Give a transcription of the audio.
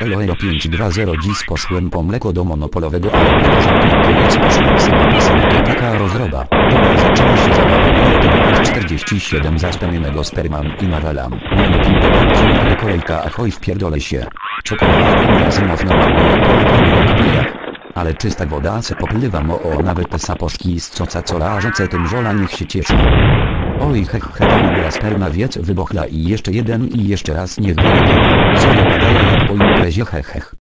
Elo 520 dziś poszłem po mleko do monopolowego, ale więc poszłem sobie sobie taka rozroba. Dobra zaczęła się zabawa, ale to numer 47 zaspełnionego spermam i nawalam. Mamy piłkę ale kolejka ahoj wpierdolę się. Mało, jak pijak. Ale czysta woda se popływam o, o nawet saposzki z coca cola rzece tym żola niech się cieszy. Oj hech hech dobra sperma wiec wybochla i jeszcze jeden i jeszcze raz niech wyjdzie. Co jak po imprezie hech hech.